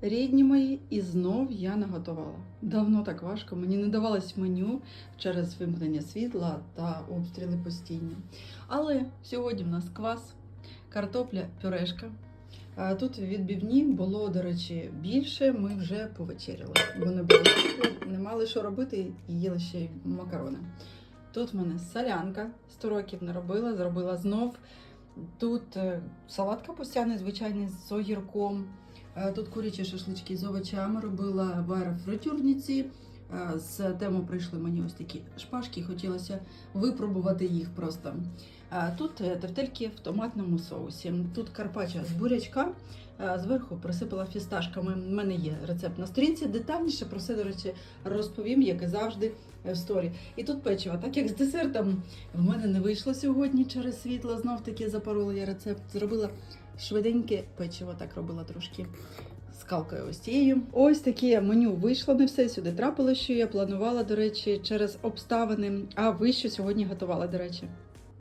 Рідні мої, і знов я наготувала. Давно так важко, мені не давалось меню через вимкнення світла та обстріли постійні. Але сьогодні в нас квас, картопля, пюрешка. Тут відбивні було, до речі, більше. Ми вже повечеряли. Бо не було світла, не мали що робити і їли ще й макарони. Тут в мене солянка 100 років не робила, зробила знов. Тут е, салат капустяний, звичайний з огірком. Е, Тут курячі шашлички з овочами робила в аерофритюрниці. Е, З тему прийшли мені ось такі шпажки, хотілося випробувати їх просто. Е, Тут е, тефтельки в томатному соусі. Тут карпаччо з бурячка. Зверху присипала фісташками. У мене є рецепт на сторінці. Детальніше про це, до речі, розповім, як і завжди в сторі. І тут печиво. Так як з десертом в мене не вийшло сьогодні через світло. Знов таки запорола я рецепт. Зробила швиденьке печиво, так робила трошки скалкою ось цією. Ось таке меню вийшло не все сюди. Трапило, що я планувала, до речі, через обставини. А ви що сьогодні готували, до речі?